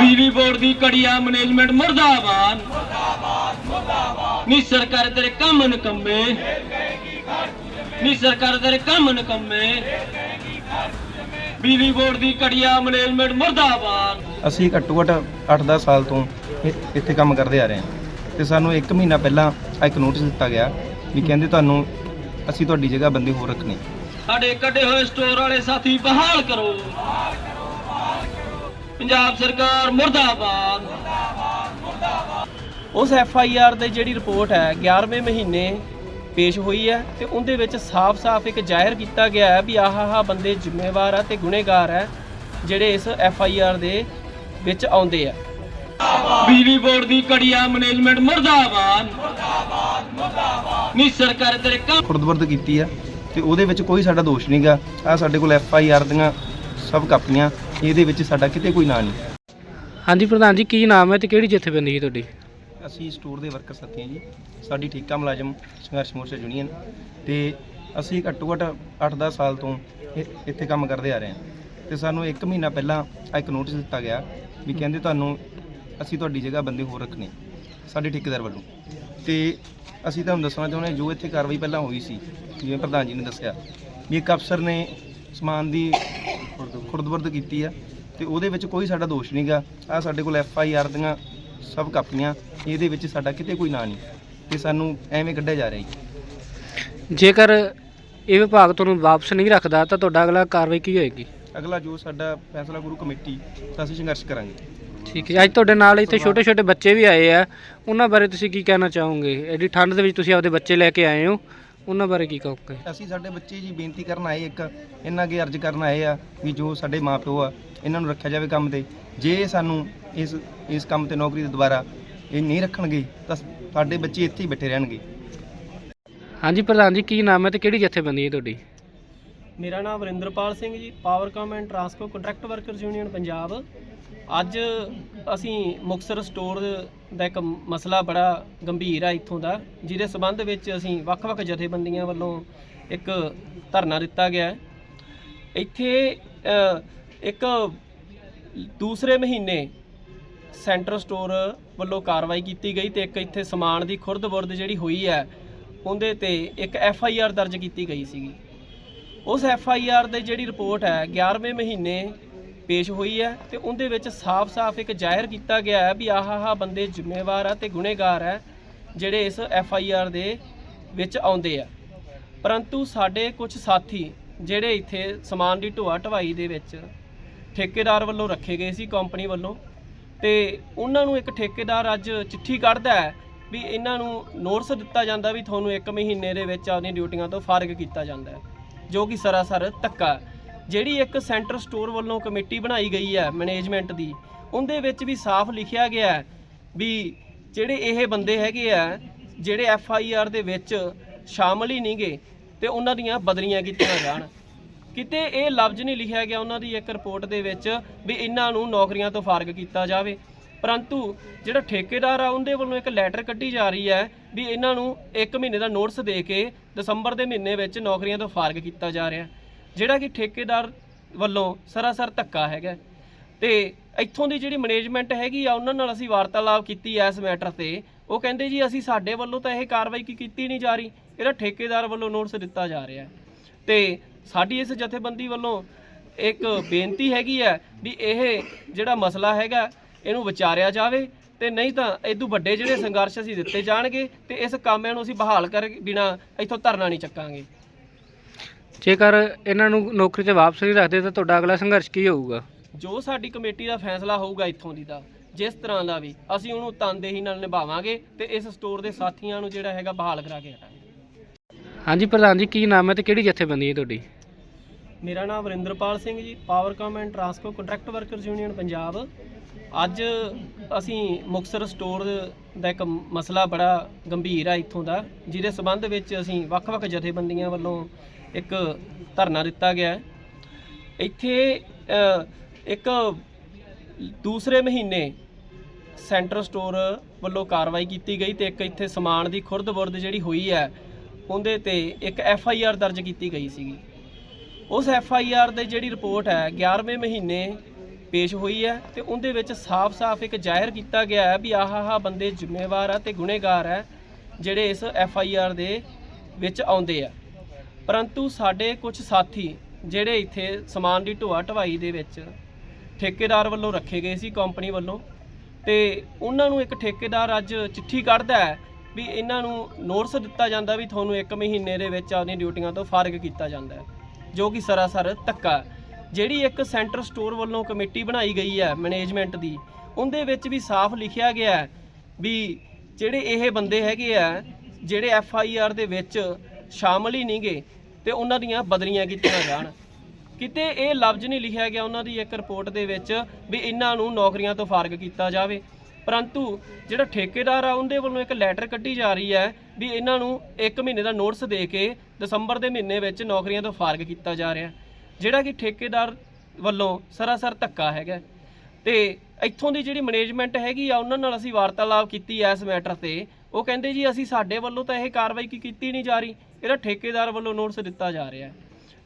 ਬਿਜਲੀ ਬੋਰਡ ਦੀ ਕੜੀਆ ਮੈਨੇਜਮੈਂਟ ਮੁਰਦਾਬਾਦ। ਨੀ ਸਰਕਾਰ ਤੇਰੇ ਕੰਮ ਨਕੰਮੇ ਨੀ ਸਰਕਾਰ ਤੇਰੇ ਕੰਮ ਨਕੰਮੇ ਬਿਜਲੀ ਬੋਰਡ ਦੀ ਕੜੀਆ ਮੈਨੇਜਮੈਂਟ ਮੁਰਦਾਬਾਦ। ਅਸੀਂ ਘੱਟੋ ਘੱਟ 8-10 ਸਾਲ ਤੋਂ ਇ- ਇੱਥੇ ਕੰਮ ਕਰਦੇ ਆ ਰਹੇ ਹਾਂ। ਤੇ ਸਾਨੂੰ 1 ਮਹੀਨਾ ਪਹਿਲਾਂ ਇੱਕ ਨੋਟਿਸ ਦਿੱਤਾ ਗਿਆ ਵੀ ਕਹਿੰਦੇ ਤੁਹਾਨੂੰ ਅਸੀਂ ਤੁਹਾਡੀ ਜਗ੍ਹਾ ਬੰਦੇ ਹੋਰ ਰੱਖਣੇ। ਸਾਡੇ ਕੱਢੇ ਹੋਏ ਸਟੋਰ ਵਾਲੇ ਸਾਥੀ ਬਹਾਲ ਕਰੋ। ਪੰਜਾਬ ਸਰਕਾਰ ਮੁਰਦਾਬਾਦ। ਉਸ ਐਫ ਆਈ ਆਰ ਦੀ ਜਿਹੜੀ ਰਿਪੋਰਟ ਹੈ 11ਵੇਂ ਮਹੀਨੇ ਪੇਸ਼ ਹੋਈ ਹੈ ਤੇ ਉਹਦੇ ਵਿੱਚ ਸਾਫ਼-ਸਾਫ਼ ਇੱਕ ਜ਼ਾਹਿਰ ਕੀਤਾ ਗਿਆ ਹੈ ਵੀ ਆਹ ਆਹ ਬੰਦੇ ਜ਼ਿੰਮੇਵਾਰ ਆ ਤੇ ਗੁਨੇਗਾਰ ਹੈ ਜਿਹੜੇ ਇਸ ਐਫ ਆਈ ਆਰ ਦੇ ਵਿੱਚ ਆਉਂਦੇ ਆ। ਬਿਜਲੀ ਬੋਰਡ ਦੀ ਕੜੀਆ ਮੈਨੇਜਮੈਂਟ ਮੁਰਦਾਬਾਦ। ਮੁਰਦਾਬਾਦ। ਮੁਰਦਾਬਾਦ ਨੀ ਸਰਕਾਰ ਤੇਰੇ ਕੰਮ ਖੁਰਦਬਰਦ ਕੀਤੀ ਆ ਤੇ ਉਹਦੇ ਵਿੱਚ ਕੋਈ ਸਾਡਾ ਦੋਸ਼ ਨਹੀਂਗਾ ਆ ਸਾਡੇ ਕੋਲ ਐਫ ਆਈ ਆਰ ਦੀਆਂ ਸਭ ਕਾਪੀਆਂ ਇਹਦੇ ਵਿੱਚ ਸਾਡਾ ਕਿਤੇ ਕੋਈ ਨਾਂ ਨਹੀਂ। ਹਾਂਜੀ ਪ੍ਰਧਾਨ ਜੀ ਕੀ ਨਾਮ ਹੈ ਤੇ ਕਿਹੜੀ ਜਥੇਬੰਦੀ ਹੈ ਤੁਹਾਡੀ? ਅਸੀਂ ਸਟੋਰ ਦੇ ਵਰਕਰ ਸਾਥੀ ਹਾਂ ਜੀ। ਸਾਡੀ ਠੇਕਾ ਮੁਲਾਜ਼ਮ ਸੰਘਰਸ਼ ਮੋਰਚਾ ਯੂਨੀਅਨ। ਤੇ ਅਸੀਂ ਘੱਟੋ ਘੱਟ 8-10 ਸਾਲ ਤੋਂ ਇ- ਇੱਥੇ ਕੰਮ ਕਰਦੇ ਆ ਰਹੇ ਹਾਂ। ਤੇ ਸਾਨੂੰ 1 ਮਹੀਨਾ ਪਹਿਲਾਂ ਇੱਕ ਨੋਟਿਸ ਦਿੱਤਾ ਗਿਆ ਵੀ ਕਹਿੰਦੇ ਤੁਹਾਨੂੰ ਅਸੀਂ ਤੁਹਾਡੀ ਜਗ੍ਹਾ ਬੰਦੇ ਹੋਰ ਰੱਖਣੇ ਸਾਡੇ ਠੇਕੇਦਾਰ ਵੱਲੋਂ। ਤੇ ਅਸੀਂ ਤੁਹਾਨੂੰ ਦੱਸਣਾ ਚਾਹੁੰਦੇ ਹਾਂ ਜੋ ਇੱਥੇ ਕਾਰਵਾਈ ਪਹਿਲਾਂ ਹੋਈ ਸੀ ਜਿਵੇਂ ਪ੍ਰਧਾਨ ਜੀ ਨੇ ਦੱਸਿਆ ਵੀ ਇੱਕ ਅਫਸਰ ਨੇ ਸਮਾਨ ਦੀ ਖੁਰਦਬਰਦ ਕੀਤੀ ਆ ਤੇ ਉਹਦੇ ਵਿੱਚ ਕੋਈ ਸਾਡਾ ਦੋਸ਼ ਨਹੀਂਗਾ ਆ ਸਾਡੇ ਕੋਲ ਐਫ ਆਈ ਆਰ ਦੀਆਂ ਸਭ ਕਾਪੀਆਂ ਇਹਦੇ ਵਿੱਚ ਸਾਡਾ ਕਿਤੇ ਕੋਈ ਨਾਂ ਨਹੀਂ। ਤੇ ਸਾਨੂੰ ਐਵੇਂ ਕੱਢਿਆ ਜਾ ਰਿਹਾ ਜੀ। ਜੇਕਰ ਇਹ ਵਿਭਾਗ ਤੁਹਾਨੂੰ ਵਾਪਸ ਨਹੀਂ ਰੱਖਦਾ ਤਾਂ ਤੁਹਾਡਾ ਅਗਲਾ ਕਾਰਵਾਈ ਕੀ ਹੋਏਗੀ? ਅਗਲਾ ਜੋ ਸਾਡਾ ਫੈਸਲਾ ਗੁਰੂ ਕਮੇਟੀ ਤਾਂ ਅਸੀਂ ਸੰਘਰਸ਼ ਕਰਾਂਗੇ। ਠੀਕ ਹੈ। ਅੱਜ ਤੁਹਾਡੇ ਨਾਲ ਇੱਥੇ ਛੋਟੇ ਛੋਟੇ ਬੱਚੇ ਵੀ ਆਏ ਆ। ਉਹਨਾਂ ਬਾਰੇ ਤੁਸੀਂ ਕੀ ਕਹਿਣਾ ਚਾਹੋਗੇ? ਐਡੀ ਠੰਡ ਦੇ ਵਿੱਚ ਤੁਸੀਂ ਆਪਦੇ ਬੱਚੇ ਲੈ ਕੇ ਆਏ ਹੋ। ਉਹਨਾਂ ਬਾਰੇ ਕੀ ਕਹੋਗੇ? ਅਸੀਂ ਸਾਡੇ ਬੱਚੇ ਜੀ ਬੇਨਤੀ ਕਰਨ ਆਏ ਇੱਕ ਇਹਨਾਂ ਅੱਗੇ ਅਰਜ਼ ਕਰਨ ਆਏ ਆ ਵੀ ਜੋ ਸਾਡੇ ਮਾਪਿਓ ਆ ਇਹਨਾਂ ਨੂੰ ਰੱਖਿਆ ਜਾਵੇ ਕੰਮ ਤੇ। ਜੇ ਸਾਨੂੰ ਇਸ ਇਸ ਕੰਮ ਤੇ ਨੌਕਰੀ ਦੇ ਦੁਬਾਰਾ ਇਹ ਨਹੀਂ ਰੱਖਣਗੇ ਤਾਂ ਸਾਡੇ ਬੱਚੇ ਇੱਥੇ ਹੀ ਬੈਠੇ ਰਹਿਣਗੇ। ਹਾਂਜੀ ਪ੍ਰਧਾਨ ਜੀ ਕੀ ਨਾਮ ਹੈ ਤੇ ਕਿਹੜੀ ਜਥੇਬੰਦੀ ਹੈ ਤੁਹਾਡੀ? ਮੇਰਾ ਨਾਮ Varinderpal Singh ji Powercom and Transco contract workers union Punjab. ਅੱਜ ਅਸੀਂ ਮੁਕਤਸਰ ਸਟੋਰ ਦਾ ਇੱਕ ਮਸਲਾ ਬੜਾ ਗੰਭੀਰ ਆ ਇੱਥੋਂ ਦਾ, ਜਿਹਦੇ ਸਬੰਧ ਵਿੱਚ ਅਸੀਂ ਵੱਖ-ਵੱਖ ਜਥੇਬੰਦੀਆਂ ਵੱਲੋਂ ਇੱਕ ਧਰਨਾ ਦਿੱਤਾ ਗਿਆ ਇੱਥੇ ਇੱਕ ਦੂਸਰੇ ਮਹੀਨੇ ਸੈਂਟਰ ਸਟੋਰ ਵੱਲੋਂ ਕਾਰਵਾਈ ਕੀਤੀ ਗਈ ਤੇ ਇੱਕ ਇੱਥੇ ਸਮਾਨ ਦੀ ਖੁਰਦ-ਬੁਰਦ ਜਿਹੜੀ ਹੋਈ ਹੈ, ਉਹਦੇ ਤੇ ਇੱਕ ਐਫ ਆਈ ਆਰ ਦਰਜ ਕੀਤੀ ਗਈ ਸੀਗੀ। ਉਸ ਐਫ ਆਈ ਆਰ ਦੇ ਜਿਹੜੀ ਰਿਪੋਰਟ ਹੈ 11ਵੇਂ ਮਹੀਨੇ ਪੇਸ਼ ਹੋਈ ਹੈ ਤੇ ਉਹਦੇ ਵਿੱਚ ਸਾਫ਼-ਸਾਫ਼ ਇੱਕ ਜ਼ਾਹਿਰ ਕੀਤਾ ਗਿਆ ਹੈ ਵੀ ਆਹ ਆਹ ਬੰਦੇ ਜ਼ਿੰਮੇਵਾਰ ਆ ਤੇ ਗੁਨੇਗਾਰ ਹੈ, ਜਿਹੜੇ ਇਸ ਐਫ ਆਈ ਆਰ ਦੇ ਵਿੱਚ ਆਉਂਦੇ ਆ ਪਰੰਤੂ ਸਾਡੇ ਕੁਝ ਸਾਥੀ ਜਿਹੜੇ ਇੱਥੇ ਸਮਾਨ ਦੀ ਢੋਆ ਢਵਾਈ ਦੇ ਵਿੱਚ ਠੇਕੇਦਾਰ ਵੱਲੋਂ ਰੱਖੇ ਗਏ ਸੀ ਕੰਪਨੀ ਵੱਲੋਂ ਤੇ ਉਹਨਾਂ ਨੂੰ ਇੱਕ ਠੇਕੇਦਾਰ ਅੱਜ ਚਿੱਠੀ ਕੱਢਦਾ ਹੈ ਵੀ ਇਹਨਾਂ ਨੂੰ ਨੋਟਿਸ ਦਿੱਤਾ ਜਾਂਦਾ ਵੀ ਤੁਹਾਨੂੰ 1 ਮਹੀਨੇ ਦੇ ਵਿੱਚ ਆਪਣੀ ਡਿਊਟੀਆਂ ਤੋਂ ਫਾਰਗ ਕੀਤਾ ਜਾਂਦਾ ਹੈ, ਜੋ ਕਿ ਸਰਾਸਰ ਧੱਕਾ ਹੈ। ਜਿਹੜੀ ਇੱਕ ਸੈਂਟਰ ਸਟੋਰ ਵੱਲੋਂ ਕਮੇਟੀ ਬਣਾਈ ਗਈ ਹੈ ਮੈਨੇਜਮੈਂਟ ਦੀ, ਉਹਦੇ ਵਿੱਚ ਵੀ ਸਾਫ਼ ਲਿਖਿਆ ਗਿਆ ਹੈ ਵੀ ਜਿਹੜੇ ਇਹ ਬੰਦੇ ਹੈਗੇ ਆ, ਜਿਹੜੇ ਐਫ ਆਈ ਆਰ ਦੇ ਵਿੱਚ ਸ਼ਾਮਲ ਹੀ ਨਹੀਂਗੇ ਤੇ ਉਹਨਾਂ ਦੀਆਂ ਬਦਲੀਆਂ ਕੀਤੀਆਂ ਜਾਣ। ਕਿਤੇ ਇਹ ਲਫ਼ਜ਼ ਨਹੀਂ ਲਿਖਿਆ ਗਿਆ ਉਹਨਾਂ ਦੀ ਇੱਕ ਰਿਪੋਰਟ ਦੇ ਵਿੱਚ ਵੀ ਇਹਨਾਂ ਨੂੰ ਨੌਕਰੀਆਂ ਤੋਂ ਫਾਰਗ ਕੀਤਾ ਜਾਵੇ। ਪਰੰਤੂ ਜਿਹੜਾ ਠੇਕੇਦਾਰ ਆ, ਉਹਦੇ ਵੱਲੋਂ ਇੱਕ ਲੈਟਰ ਕੱਢੀ ਜਾ ਰਹੀ ਹੈ ਵੀ ਇਹਨਾਂ ਨੂੰ 1 ਮਹੀਨੇ ਦਾ ਨੋਟਿਸ ਦੇ ਕੇ ਦਸੰਬਰ ਦੇ ਮਹੀਨੇ ਵਿੱਚ ਨੌਕਰੀਆਂ ਤੋਂ ਫਾਰਗ ਕੀਤਾ ਜਾ ਰਿਹਾ। ਜਿਹੜਾ ਕਿ ਠੇਕੇਦਾਰ ਵੱਲੋਂ ਸਰਾਸਰ ਧੱਕਾ ਹੈਗਾ। ਤੇ ਇੱਥੋਂ ਦੀ ਜਿਹੜੀ ਮੈਨੇਜਮੈਂਟ ਹੈਗੀ ਆ, ਉਹਨਾਂ ਨਾਲ ਅਸੀਂ ਵਾਰਤਾਲਾਪ ਕੀਤੀ ਐ ਇਸ ਮੈਟਰ ਤੇ। ਉਹ ਕਹਿੰਦੇ ਜੀ, ਅਸੀਂ ਸਾਡੇ ਵੱਲੋਂ ਤਾਂ ਇਹ ਕਾਰਵਾਈ ਕੀ ਕੀਤੀ ਨਹੀਂ ਜਾ ਰਹੀ। ਇਹਦਾ ਠੇਕੇਦਾਰ ਵੱਲੋਂ ਨੋਟਿਸ ਦਿੱਤਾ ਜਾ ਰਿਹਾ। ਹੈ ਤੇ ਸਾਡੀ ਇਸ ਜਥੇਬੰਦੀ ਵੱਲੋਂ ਇੱਕ ਬੇਨਤੀ ਹੈਗੀ ਹੈ ਵੀ ਇਹ ਜਿਹੜਾ ਮਸਲਾ ਹੈਗਾ, ਇਹਨੂੰ ਵਿਚਾਰਿਆ ਜਾਵੇ। ਤੇ ਨਹੀਂ ਤਾਂ ਇਦੋਂ ਵੱਡੇ ਜਿਹੜੇ ਸੰਘਰਸ਼ ਅਸੀਂ ਦਿੱਤੇ ਜਾਣਗੇ ਤੇ ਇਸ ਕਾਮਿਆਂ ਨੂੰ ਅਸੀਂ ਬਹਾਲ ਕਰ ਬਿਨਾ ਇੱਥੋਂ ਧਰਨਾ ਨਹੀਂ ਚੱਕਾਂਗੇ। ਜੇਕਰ ਇਹਨਾਂ ਨੂੰ ਨੌਕਰੀ ਤੇ ਵਾਪਸ ਨਹੀਂ ਰੱਖਦੇ ਤਾਂ ਤੁਹਾਡਾ ਅਗਲਾ ਸੰਘਰਸ਼ ਕੀ ਹੋਊਗਾ? ਜੋ ਸਾਡੀ ਕਮੇਟੀ ਦਾ ਫੈਸਲਾ ਹੋਊਗਾ ਇੱਥੋਂ ਦੀ ਦਾ ਜਿਸ ਤਰ੍ਹਾਂ ਦਾ ਵੀ ਅਸੀਂ ਉਹਨੂੰ ਤਨਦੇਹੀ ਨਾਲ ਨਿਭਾਵਾਂਗੇ ਤੇ ਇਸ ਸਟੋਰ ਦੇ ਸਾਥੀਆਂ ਨੂੰ ਜਿਹੜਾ ਹੈਗਾ ਬਹਾਲ ਕਰਾ ਕੇ ਹਟਾਂਗੇ। ਹਾਂਜੀ ਪ੍ਰਧਾਨ ਜੀ ਕੀ ਨਾਮ ਹੈ ਤੇ ਕਿਹੜੀ ਜਥੇਬੰਦੀ ਹੈ ਤੁਹਾਡੀ? ਮੇਰਾ ਨਾਮ Varinderpal Singh ji Powercom and Transco contract workers union Punjab. ਅੱਜ ਅਸੀਂ ਮੁਕਤਸਰ ਸਟੋਰ ਦਾ ਇੱਕ ਮਸਲਾ ਬੜਾ ਗੰਭੀਰ ਆ ਇੱਥੋਂ ਦਾ ਜਿਹਦੇ ਸਬੰਧ ਵਿੱਚ ਅਸੀਂ ਵੱਖ-ਵੱਖ ਜਥੇਬੰਦੀਆਂ ਵੱਲੋਂ ਇੱਕ ਧਰਨਾ ਦਿੱਤਾ ਗਿਆ ਹੈ। ਇੱਥੇ ਇੱਕ ਦੂਸਰੇ ਮਹੀਨੇ ਸੈਂਟਰ ਸਟੋਰ ਵੱਲੋਂ ਕਾਰਵਾਈ ਕੀਤੀ ਗਈ ਤੇ ਇੱਕ ਇੱਥੇ ਸਮਾਨ ਦੀ ਖੁਰਦ-ਬੁਰਦ ਜਿਹੜੀ ਹੋਈ ਹੈ, ਉਹਦੇ ਤੇ ਇੱਕ ਐਫ ਆਈ ਆਰ ਦਰਜ ਕੀਤੀ ਗਈ ਸੀਗੀ। ਉਸ ਐਫ ਆਈ ਆਰ ਦੇ ਜਿਹੜੀ ਰਿਪੋਰਟ ਹੈ 11ਵੇਂ ਮਹੀਨੇ ਪੇਸ਼ ਹੋਈ ਹੈ ਤੇ ਉਹਦੇ ਵਿੱਚ ਸਾਫ਼-ਸਾਫ਼ ਇੱਕ ਜ਼ਾਹਿਰ ਕੀਤਾ ਗਿਆ ਹੈ ਵੀ ਆਹ ਆਹ ਬੰਦੇ ਜ਼ਿੰਮੇਵਾਰ ਆ ਤੇ ਗੁਨੇਗਾਰ ਹੈ ਜਿਹੜੇ ਇਸ ਐਫ ਆਈ ਆਰ ਦੇ ਵਿੱਚ ਆਉਂਦੇ ਆ। ਪਰੰਤੂ ਸਾਡੇ ਕੁਝ ਸਾਥੀ ਜਿਹੜੇ ਇੱਥੇ ਸਮਾਨ ਦੀ ਢੋਆ ਢਵਾਈ ਦੇ ਵਿੱਚ ਠੇਕੇਦਾਰ ਵੱਲੋਂ ਰੱਖੇ ਗਏ ਸੀ ਕੰਪਨੀ ਵੱਲੋਂ, ਤੇ ਉਹਨਾਂ ਨੂੰ ਇੱਕ ਠੇਕੇਦਾਰ ਅੱਜ ਚਿੱਠੀ ਕੱਢਦਾ ਹੈ ਵੀ ਇਹਨਾਂ ਨੂੰ ਨੋਟਿਸ ਦਿੱਤਾ ਜਾਂਦਾ ਵੀ ਤੁਹਾਨੂੰ 1 ਮਹੀਨੇ ਦੇ ਵਿੱਚ ਆਪਣੀਆਂ ਡਿਊਟੀਆਂ ਤੋਂ ਫਾਰਗ ਕੀਤਾ ਜਾਂਦਾ ਹੈ, ਜੋ ਕਿ ਸਰਾਸਰ ਧੱਕਾ ਜਿਹੜੀ ਇੱਕ ਸੈਂਟਰ ਸਟੋਰ ਵੱਲੋਂ ਕਮੇਟੀ ਬਣਾਈ ਗਈ ਹੈ ਮੈਨੇਜਮੈਂਟ ਦੀ, ਉਹਦੇ ਵਿੱਚ ਵੀ ਸਾਫ਼ ਲਿਖਿਆ ਗਿਆ ਹੈ ਵੀ ਜਿਹੜੇ ਇਹ ਬੰਦੇ ਹੈਗੇ ਆ, ਜਿਹੜੇ ਐਫ ਆਈ ਆਰ ਦੇ ਵਿੱਚ ਸ਼ਾਮਲ ਹੀ ਨਹੀਂਗੇ ਤੇ ਉਹਨਾਂ ਦੀਆਂ ਬਦਲੀਆਂ ਕੀਤੀਆਂ ਜਾਣ। ਕਿਤੇ ਇਹ ਲਫ਼ਜ਼ ਨਹੀਂ ਲਿਖਿਆ ਗਿਆ ਉਹਨਾਂ ਦੀ ਇੱਕ ਰਿਪੋਰਟ ਦੇ ਵਿੱਚ ਵੀ ਇਹਨਾਂ ਨੂੰ ਨੌਕਰੀਆਂ ਤੋਂ ਫਾਰਗ ਕੀਤਾ ਜਾਵੇ। ਪਰੰਤੂ ਜਿਹੜਾ ਠੇਕੇਦਾਰ ਆ, ਉਹਦੇ ਵੱਲੋਂ ਇੱਕ ਲੈਟਰ ਕੱਢੀ ਜਾ ਰਹੀ ਹੈ ਵੀ ਇਹਨਾਂ ਨੂੰ 1 ਮਹੀਨੇ ਦਾ ਨੋਟਿਸ ਦੇ ਕੇ ਦਸੰਬਰ ਦੇ ਮਹੀਨੇ ਵਿੱਚ ਨੌਕਰੀਆਂ ਤੋਂ ਫਾਰਗ ਕੀਤਾ ਜਾ ਰਿਹਾ। ਜਿਹੜਾ ਕਿ ਠੇਕੇਦਾਰ ਵੱਲੋਂ ਸਰਾਸਰ ਧੱਕਾ ਹੈਗਾ। ਤੇ ਇੱਥੋਂ ਦੀ ਜਿਹੜੀ ਮੈਨੇਜਮੈਂਟ ਹੈਗੀ ਆ, ਉਹਨਾਂ ਨਾਲ ਅਸੀਂ ਵਾਰਤਾਲਾਪ ਕੀਤੀ ਐ ਇਸ ਮੈਟਰ ਤੇ। ਉਹ ਕਹਿੰਦੇ ਜੀ, ਅਸੀਂ ਸਾਡੇ ਵੱਲੋਂ ਤਾਂ ਇਹ ਕਾਰਵਾਈ ਕੀ ਕੀਤੀ ਨਹੀਂ ਜਾ ਰਹੀ। ਇਹਦਾ ਠੇਕੇਦਾਰ ਵੱਲੋਂ ਨੋਟਿਸ ਦਿੱਤਾ ਜਾ ਰਿਹਾ ਹੈ।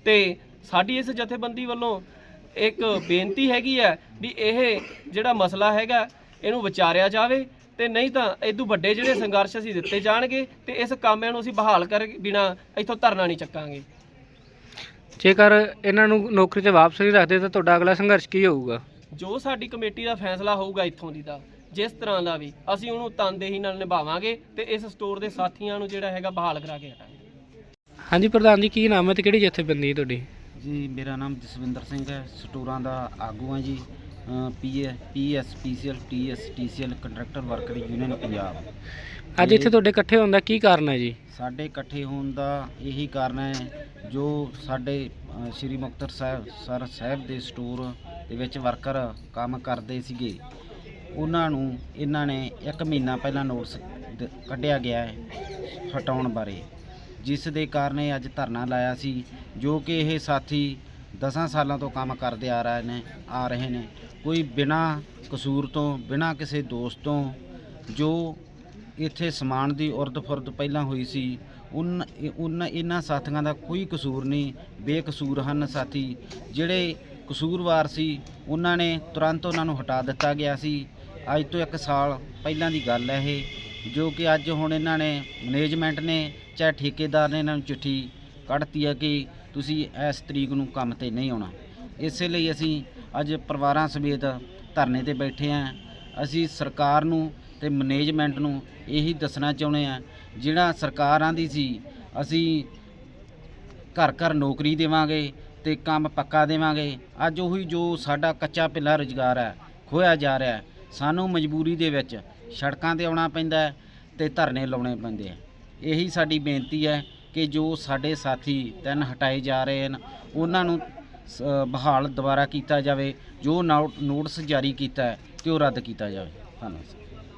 ਤੇ ਸਾਡੀ ਇਸ ਜਥੇਬੰਦੀ ਵੱਲੋਂ ਇੱਕ ਬੇਨਤੀ ਹੈਗੀ ਹੈ ਵੀ ਇਹ ਜਿਹੜਾ ਮਸਲਾ ਹੈਗਾ ਇਹਨੂੰ ਵਿਚਾਰਿਆ ਜਾਵੇ ਤੇ ਨਹੀਂ ਤਾਂ ਇਦੋਂ ਵੱਡੇ ਜਿਹੜੇ ਸੰਘਰਸ਼ ਅਸੀਂ ਦਿੱਤੇ ਜਾਣਗੇ ਤੇ ਇਸ ਕਾਮਿਆਂ ਨੂੰ ਅਸੀਂ ਬਹਾਲ ਕਰ ਬਿਨਾ ਇੱਥੋਂ ਧਰਨਾ ਨਹੀਂ ਚੱਕਾਂਗੇ। ਜੇਕਰ ਇਹਨਾਂ ਨੂੰ ਨੌਕਰੀ ਤੇ ਵਾਪਸ ਨਹੀਂ ਰੱਖਦੇ ਤਾਂ ਤੁਹਾਡਾ ਅਗਲਾ ਸੰਘਰਸ਼ ਕੀ ਹੋਊਗਾ? ਜੋ ਸਾਡੀ ਕਮੇਟੀ ਦਾ ਫੈਸਲਾ ਹੋਊਗਾ ਇੱਥੋਂ ਦੀ ਦਾ ਜਿਸ ਤਰ੍ਹਾਂ ਦਾ ਵੀ ਅਸੀਂ ਉਹਨੂੰ ਤਨਦੇਹੀ ਨਾਲ ਨਿਭਾਵਾਂਗੇ ਤੇ ਇਸ ਸਟੋਰ ਦੇ ਸਾਥੀਆਂ ਨੂੰ ਜਿਹੜਾ ਹੈਗਾ ਬਹਾਲ ਕਰਾ ਕੇ ਹਟਾਂਗੇ। ਹਾਂਜੀ ਪ੍ਰਧਾਨ ਜੀ ਕੀ ਨਾਮ ਹੈ ਤੇ ਕਿਹੜੀ ਜਥੇਬੰਦੀ ਹੈ ਤੁਹਾਡੀ? ਜੀ ਮੇਰਾ ਨਾਮ ਜਸਵਿੰਦਰ ਸਿੰਘ ਹੈ ਸਟੋਰਾਂ ਦਾ ਆਗੂ ਹਾਂ ਜੀ P PS PCL TS TCL contractor worker union Punjab. ਅੱਜ ਇੱਥੇ ਤੁਹਾਡੇ ਇਕੱਠੇ ਹੋਣ ਦਾ ਕੀ ਕਾਰਨ ਹੈ ਜੀ? ਸਾਡੇ ਇਕੱਠੇ ਹੋਣ ਦਾ ਇਹੀ ਕਾਰਨ ਹੈ ਜੋ ਸਾਡੇ ਸ਼੍ਰੀ ਮੁਕਤਸਰ ਸਾਹਿਬ ਸਰ ਸਾਹਿਬ ਦੇ ਸਟੋਰ ਦੇ ਵਿੱਚ ਵਰਕਰ ਕੰਮ ਕਰਦੇ ਸੀਗੇ। ਉਹਨਾਂ ਨੂੰ ਇਹਨਾਂ ਨੇ 1 ਮਹੀਨਾ ਪਹਿਲਾਂ ਨੋਟਿਸ ਕੱਢਿਆ ਗਿਆ ਹੈ ਹਟਾਉਣ ਬਾਰੇ। ਜਿਸ ਦੇ ਕਾਰਨ ਇਹ ਅੱਜ ਧਰਨਾ ਲਾਇਆ ਸੀ, ਜੋ ਕਿ ਇਹ ਸਾਥੀ 10 ਸਾਲਾਂ ਤੋਂ ਕੰਮ ਕਰਦੇ ਆ ਰਹੇ ਨੇ, ਆ ਰਹੇ ਨੇ। ਕੋਈ ਬਿਨਾ ਕਸੂਰ ਤੋਂ, ਬਿਨਾ ਕਿਸੇ ਦੋਸਤ ਤੋਂ, ਜੋ ਇੱਥੇ ਸਮਾਨ ਦੀ ਉਰਦ ਫੁਰਦ ਪਹਿਲਾਂ ਹੋਈ ਸੀ, ਉਨ ਉਨ, ਇਹਨਾਂ ਸਾਥੀਆਂ ਦਾ ਕੋਈ ਕਸੂਰ ਨਹੀਂ, ਬੇਕਸੂਰ ਹਨ ਸਾਥੀ। ਜਿਹੜੇ ਕਸੂਰਵਾਰ ਸੀ, ਉਹਨਾਂ ਨੇ ਤੁਰੰਤ ਉਹਨਾਂ ਨੂੰ ਹਟਾ ਦਿੱਤਾ ਗਿਆ ਸੀ। ਅੱਜ ਤੋਂ 1 ਸਾਲ ਪਹਿਲਾਂ ਦੀ ਗੱਲ ਹੈ ਇਹ, ਜੋ ਕਿ ਅੱਜ ਹੁਣ ਇਹਨਾਂ ਨੇ ਮੈਨੇਜਮੈਂਟ ਨੇ ਚਾਹੇ ਠੇਕੇਦਾਰ ਨੇ ਇਹਨਾਂ ਨੂੰ ਚਿੱਠੀ ਕੱਢਤੀ ਹੈ ਕਿ ਤੁਸੀਂ ਇਸ ਤਰੀਕ ਨੂੰ ਕੰਮ ਤੇ ਨਹੀਂ ਆਉਣਾ। ਇਸੇ ਲਈ ਅਸੀਂ ਅੱਜ ਪਰਿਵਾਰਾਂ ਸਮੇਤ ਧਰਨੇ ਤੇ ਬੈਠੇ ਹਾਂ। ਅਸੀਂ ਸਰਕਾਰ ਨੂੰ ਤੇ ਮੈਨੇਜਮੈਂਟ ਨੂੰ ਇਹੀ ਦੱਸਣਾ ਚਾਹੁੰਦੇ ਹਾਂ, ਜਿਹੜਾ ਸਰਕਾਰਾਂ ਦੀ ਸੀ, ਅਸੀਂ ਘਰ ਘਰ ਨੌਕਰੀ ਦੇਵਾਂਗੇ ਤੇ ਕੰਮ ਪੱਕਾ ਦੇਵਾਂਗੇ। ਅੱਜ ਉਹੀ ਜੋ ਸਾਡਾ ਕੱਚਾ ਪਿੱਲਾ ਰੁਜ਼ਗਾਰ ਹੈ ਖੋਇਆ ਜਾ ਰਿਹਾ ਸਾਨੂੰ ਮਜਬੂਰੀ ਦੇ ਵਿੱਚ ਸੜਕਾਂ ਤੇ ਆਉਣਾ ਪੈਂਦਾ ਹੈ ਤੇ ਧਰਨੇ ਲਾਉਣੇ ਪੈਂਦੇ ਆ। ਇਹੀ ਸਾਡੀ ਬੇਨਤੀ ਹੈ ਕਿ ਜੋ ਸਾਡੇ ਸਾਥੀ ਤਿੰਨ ਹਟਾਏ ਜਾ ਰਹੇ ਹਨ, ਉਹਨਾਂ ਨੂੰ ਸ- ਬਹਾਲ ਦੁਬਾਰਾ ਕੀਤਾ ਜਾਵੇ, ਜੋ ਨੋ- ਨੋਟਿਸ ਜਾਰੀ ਕੀਤਾ ਹੈ, ਤੇ ਉਹ ਰੱਦ ਕੀਤਾ ਜਾਵੇ। ਧੰਨਵਾਦ